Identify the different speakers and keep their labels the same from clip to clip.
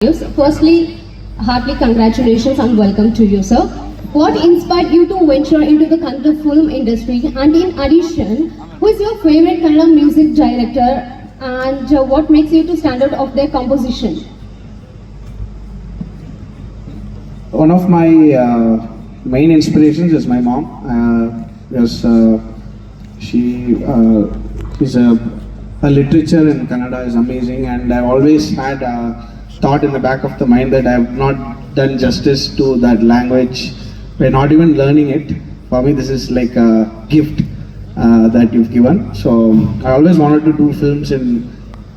Speaker 1: Firstly, heartily congratulations and welcome to you, sir. What inspired you to venture into the Kannada film industry? And in addition, who is your favorite Kannada music director? And uh, what makes you to stand out of their composition?
Speaker 2: One of my uh, main inspirations is my mom. Uh, because uh, she uh, is a, her literature in Kannada is amazing, and I've always had a thought in the back of the mind that I have not done justice to that language by not even learning it. For me, this is like a gift uh, that you've given. So I always wanted to do films in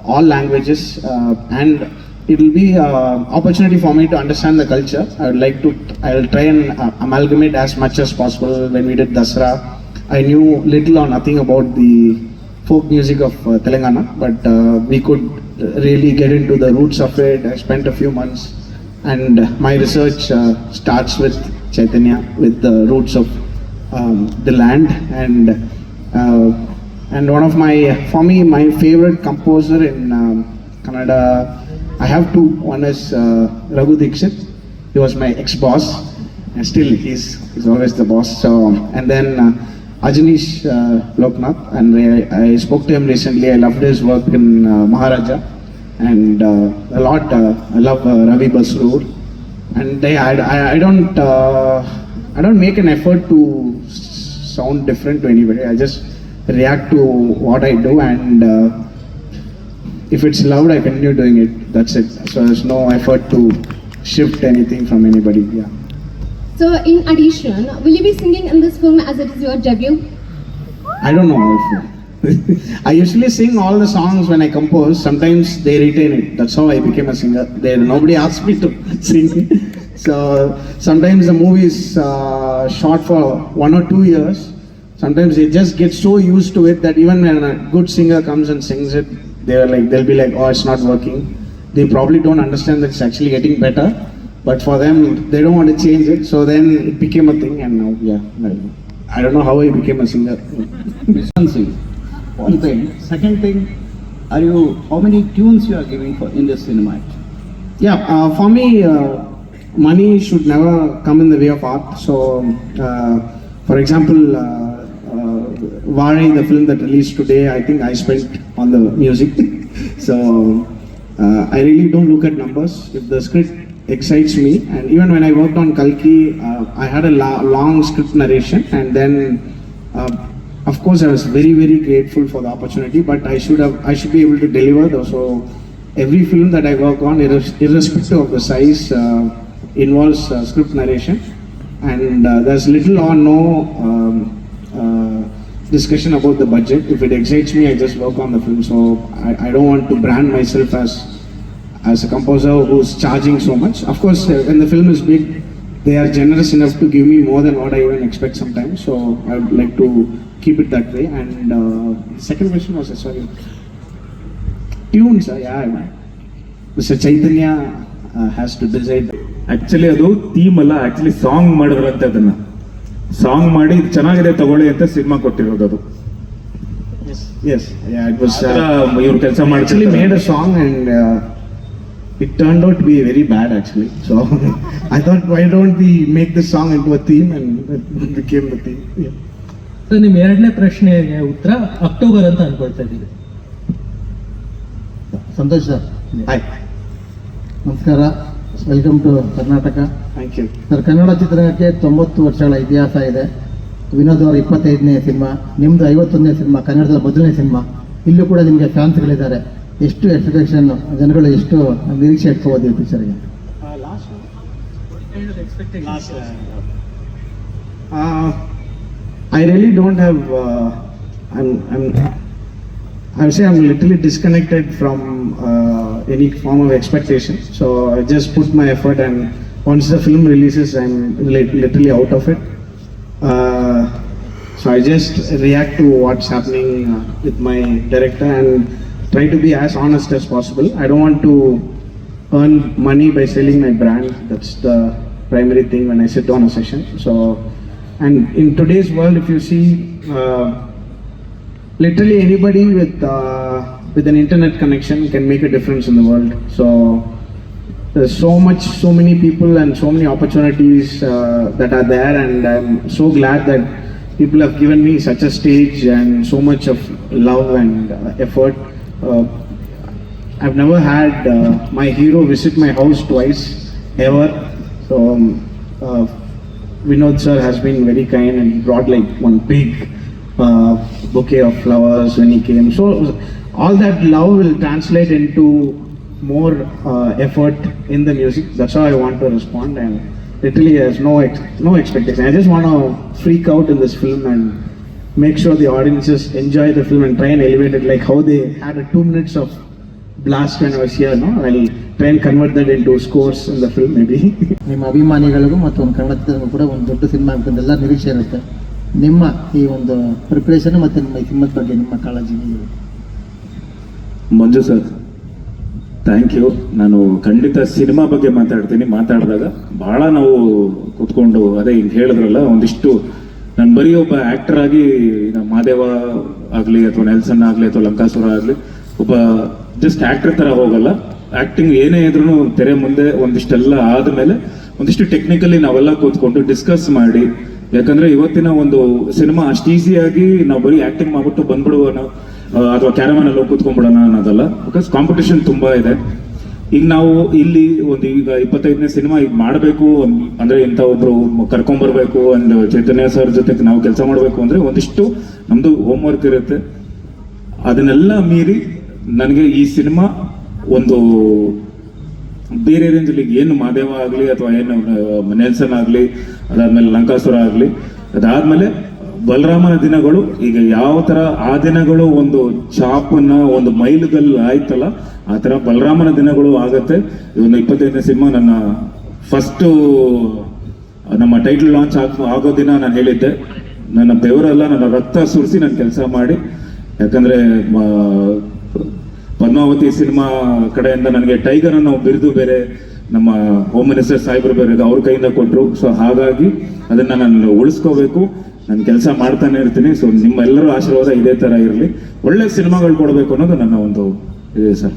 Speaker 2: all languages, uh, and it will be an opportunity for me to understand the culture. I would like to, I will try and uh, amalgamate as much as possible. When we did Dasra, I knew little or nothing about the folk music of uh, Telangana, but uh, we could really get into the roots of it. I spent a few months, and my research uh, starts with Chaitanya, with the roots of um, the land and uh, and one of my for me my favorite composer in um, Kannada I have two. One is uh, Raghu Dixit. He was my ex boss and still he's he's always the boss. So and then uh, Ajanish uh, Loknath and I, I spoke to him recently I loved his work in uh, Maharaja and uh, a lot uh, I love uh, Ravi Basroor and they, I, I, don't uh, I don't make an effort to sound different to anybody. I just react to what I do, and uh, if it's loud, I continue doing it. That's it. So there's no effort to shift anything from anybody. Yeah.
Speaker 1: So, in addition, will you be singing in this film as it is your debut?
Speaker 2: I don't know. I usually sing all the songs when I compose. Sometimes they retain it. That's how I became a singer. Nobody asked me to sing. So sometimes the movie is uh, shot for one or two years. Sometimes they just get so used to it that even when a good singer comes and sings it, they're like they'll be like, "Oh, it's not working." They probably don't understand that it's actually getting better. But for them, they don't want to change it. So then it became a thing, and now, yeah, I- I don't know how I became a singer.
Speaker 3: Sing. One thing. Second thing, are you how many tunes you are giving for in this cinema?
Speaker 2: Yeah, uh, for me, uh, money should never come in the way of art. So, uh, for example, uh, uh, the film that released today, I think I spent on the music. so, uh, I really don't look at numbers. If the script excites me, and even when I worked on Kalki, uh, I had a long script narration, and then. Uh, of course, I was very, very grateful for the opportunity, but I should have, I should be able to deliver. Though, so every film that I work on, irres- irrespective of the size, uh, involves uh, script narration, and uh, there's little or no um, uh, discussion about the budget. If it excites me, I just work on the film. So I, I don't want to brand myself as as a composer who's charging so much. Of course, uh, when the film is big, they are generous enough to give me more than what I even expect sometimes. So I would like to keep it that way. And uh, second question was, uh, sorry, tunes. Uh, yeah, Mr. Chaitanya uh, has to decide.
Speaker 4: Actually ಅದು theme ಅಲ್ಲ actually song ಮಾಡಿದ್ರಂತೆ ಅದನ್ನು song ಮಾಡಿ ಚೆನ್ನಾಗಿದೆ ತಗೊಳ್ಳಿ ಅಂತ cinema ಕೊಟ್ಟಿರೋದು ಅದು
Speaker 2: Yes, yeah, it was.
Speaker 4: ಆತರ
Speaker 2: Uh,
Speaker 4: ಇವ್ರು ಕೆಲಸ
Speaker 2: ಮಾಡಿ actually
Speaker 4: ಮಾಡ್ತಿರ್ತಾರೆ.
Speaker 2: made a song and uh, it turned out to be very bad actually. So I thought, why don't we make the song into a theme and it became the theme. Yeah.
Speaker 5: So ನಿಮ್ಮ ಎರಡನೇ ಪ್ರಶ್ನೆಗೆ ಉತ್ತರ October ಅಂತ ಅನ್ಕೊಳ್ತಾ ಇದ್ದೀವಿ
Speaker 3: Santosh sir.
Speaker 2: Hi
Speaker 3: ನಮಸ್ಕಾರ. Welcome to Karnataka
Speaker 2: thank you
Speaker 3: sir Kannada ಚಿತ್ರರಂಗಕ್ಕೆ ತೊಂಬತ್ತು ವರ್ಷಗಳ ಇತಿಹಾಸ ಇದೆ. ವಿನೋದ್ ಅವರ ಇಪ್ಪತ್ತೈದನೇ ಸಿನಿಮಾ ನಿಮ್ಮದು ಐವತ್ತೊಂದನೇ ಸಿನಿಮಾ ಕನ್ನಡದ ಮೊದಲನೇ ಸಿನಿಮಾ. ಇಲ್ಲೂ ಕೂಡ ನಿಮಗೆ ಫ್ಯಾನ್ಸ್ಗಳಿದ್ದಾರೆ ಎಷ್ಟು ಎಕ್ಸ್ಪೆಕ್ಷನ್ ಜನಗಳು ಎಷ್ಟು ನಿರೀಕ್ಷೆ ಇಟ್ಕೋಬೋದು ಈ ಪಿಕ್ಚರ್ಗೆ
Speaker 2: Uh, I really don't have. Uh, I'm. I'm. I would say I'm literally disconnected from uh, any form of expectation. So I just put my effort, and once the film releases, I'm li- literally out of it. Uh, so I just react to what's happening uh, with my director and try to be as honest as possible. I don't want to earn money by selling my brand. That's the primary thing when I sit on a session. So, and in today's world, if you see, uh, literally anybody with uh, with an internet connection can make a difference in the world. So, there's so much, so many people and so many opportunities uh, that are there, and I'm so glad that people have given me such a stage and so much of love and uh, effort. Uh, I've never had uh, my hero visit my house twice ever. So um, uh, Vinod sir has been very kind and brought like one big bouquet of flowers when he came. So all that love will translate into more uh, effort in the music. That's how I want to respond and literally there's no ex- no expectation. I just want to freak out in this film and make sure the audiences enjoy the film and try and elevate it like how they had a two minutes of blast when I was here. No, I'll try and convert that into scores in the film maybe.
Speaker 3: ನಿಮ್ಮ ಅಭಿಮಾನಿಗಳಿಗೂ ಮತ್ತು ಒಂದು ಕನ್ನಡದವರಿಗೂ ಕೂಡ ಒಂದು ದೊಡ್ಡ cinema ಎಲ್ಲ ನಿರೀಕ್ಷೆ ಇರುತ್ತೆ ನಿಮ್ಮ ಈ ಒಂದು ಪ್ರಿಪ್ರೇಷನ್ ಮತ್ತು ನಿಮ್ಮ ಈ ಸಿನಿಮಾದ ಬಗ್ಗೆ ನಿಮ್ಮ ಕಾಳಜಿ?
Speaker 4: ಮಂಜು ಸರ್ ಥ್ಯಾಂಕ್ ಯು ನಾನು ಖಂಡಿತ ಸಿನಿಮಾ ಬಗ್ಗೆ ಮಾತಾಡ್ತೀನಿ ಮಾತಾಡಿದಾಗ ಬಹಳ ನಾವು ಕೂತ್ಕೊಂಡು ಅದೇ ಹಿಂಗೆ ಹೇಳಿದ್ರಲ್ಲ ಒಂದಿಷ್ಟು ನಾನು ಬರೀ ಒಬ್ಬ ಆಕ್ಟರ್ ಆಗಿ ನಮ್ಮ ಮಾದೇವ ಆಗಲಿ ಅಥವಾ ನೆಲ್ಸನ್ ಆಗಲಿ ಅಥವಾ ಲಂಕಾಸುರ ಆಗಲಿ ಒಬ್ಬ ಜಸ್ಟ್ ಆಕ್ಟರ್ ತರ ಹೋಗಲ್ಲ. ಆ್ಯಕ್ಟಿಂಗ್ ಏನೇ ಇದ್ರೂ ತೆರೆ ಮುಂದೆ ಒಂದಿಷ್ಟೆಲ್ಲ ಆದಮೇಲೆ ಒಂದಿಷ್ಟು ಟೆಕ್ನಿಕಲಿ ನಾವೆಲ್ಲ ಕೂತ್ಕೊಂಡು ಡಿಸ್ಕಸ್ ಮಾಡಿ. ಯಾಕಂದ್ರೆ ಇವತ್ತಿನ ಒಂದು ಸಿನಿಮಾ ಅಷ್ಟು ಈಸಿಯಾಗಿ ನಾವು ಬರೀ ಆ್ಯಕ್ಟಿಂಗ್ ಮಾಡ್ಬಿಟ್ಟು ಬಂದ್ಬಿಡುವ ಅಥವಾ ಕ್ಯಾರಮನ್ ಅಲ್ಲಿ ಕೂತ್ಕೊಂಡ್ಬಿಡೋಣ ಅನ್ನೋದಲ್ಲ. ಬಿಕಾಸ್ ಕಾಂಪಿಟೇಷನ್ ತುಂಬಾ ಇದೆ. ಈಗ ನಾವು ಇಲ್ಲಿ ಒಂದು ಈಗ ಇಪ್ಪತ್ತೈದನೇ ಸಿನಿಮಾ ಈಗ ಮಾಡಬೇಕು ಅಂದ್ರೆ ಇಂಥ ಒಬ್ರು ಕರ್ಕೊಂಡ್ಬರ್ಬೇಕು ಒಂದು ಚೈತನ್ಯ ಸರ್ ಜೊತೆ ನಾವು ಕೆಲಸ ಮಾಡಬೇಕು ಅಂದ್ರೆ ಒಂದಿಷ್ಟು ನಮ್ದು ಹೋಮ್ ವರ್ಕ್ ಇರುತ್ತೆ. ಅದನ್ನೆಲ್ಲ ಮೀರಿ ನನಗೆ ಈ ಸಿನಿಮಾ ಒಂದು ಬೇರೆ ರೇಂಜಲ್ಲಿ ಏನು ಮಾದೇವ ಆಗಲಿ ಅಥವಾ ಏನು ನೆಲ್ಸನ್ ಆಗಲಿ, ಅದಾದ್ಮೇಲೆ ಲಂಕಾಸುರ ಆಗಲಿ, ಅದಾದ್ಮೇಲೆ ಬಲರಾಮನ ದಿನಗಳು, ಈಗ ಯಾವ ತರ ಆ ದಿನಗಳು ಒಂದು ಚಾಪನ್ನ ಒಂದು ಮೈಲುಗಲ್ಲು ಆಯ್ತಲ್ಲ, ಆ ಥರ ಬಲರಾಮನ ದಿನಗಳು ಆಗತ್ತೆ. ಒಂದು ಇಪ್ಪತ್ತೈದನೇ ಸಿನಿಮಾ ನನ್ನ ಫಸ್ಟ್ ನಮ್ಮ ಟೈಟಲ್ ಲಾಂಚ್ ಆಗ, ಆಗೋ ದಿನ ನಾನು ಹೇಳಿದ್ದೆ. ನನ್ನ ಬೆವರೆಲ್ಲ, ನನ್ನ ರಕ್ತ ಸುರಿಸಿ ನಾನು ಕೆಲಸ ಮಾಡಿ. ಯಾಕಂದ್ರೆ ಪದ್ಮಾವತಿ ಸಿನಿಮಾ ಕಡೆಯಿಂದ ನನಗೆ ಟೈಗರ್ ಅನ್ನೋ ಬಿರುದು ಬೇರೆ, ನಮ್ಮ ಹೋಮ್ ಮಿನಿಸ್ಟರ್ ಸಾಹೇಬರು ಬೇರೆ ಅವ್ರ ಕೈಯಿಂದ ಕೊಟ್ಟರು ಸೊ ಹಾಗಾಗಿ ಅದನ್ನ ನಾನು ಉಳಿಸ್ಕೋಬೇಕು. ನಾನು ಕೆಲಸ ಮಾಡ್ತಾನೆ ಇರ್ತೀನಿ. ಸೊ ನಿಮ್ಮೆಲ್ಲರ ಆಶೀರ್ವಾದ ಇದೇ ತರ ಇರಲಿ. ಒಳ್ಳೆ ಸಿನಿಮಾಗಳು ಕೊಡಬೇಕು ಅನ್ನೋದು ನನ್ನ ಒಂದು ಇದೆ ಸರ್.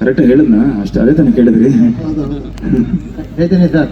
Speaker 4: ಕರೆಕ್ಟಾಗಿ ಹೇಳಿದ್ನಾ? ಅಷ್ಟು, ಅದೇ ತಾನೇ ಕೇಳಿದ್ರಿ
Speaker 3: ಹೇಳ್ತೇನೆ ಸರ್.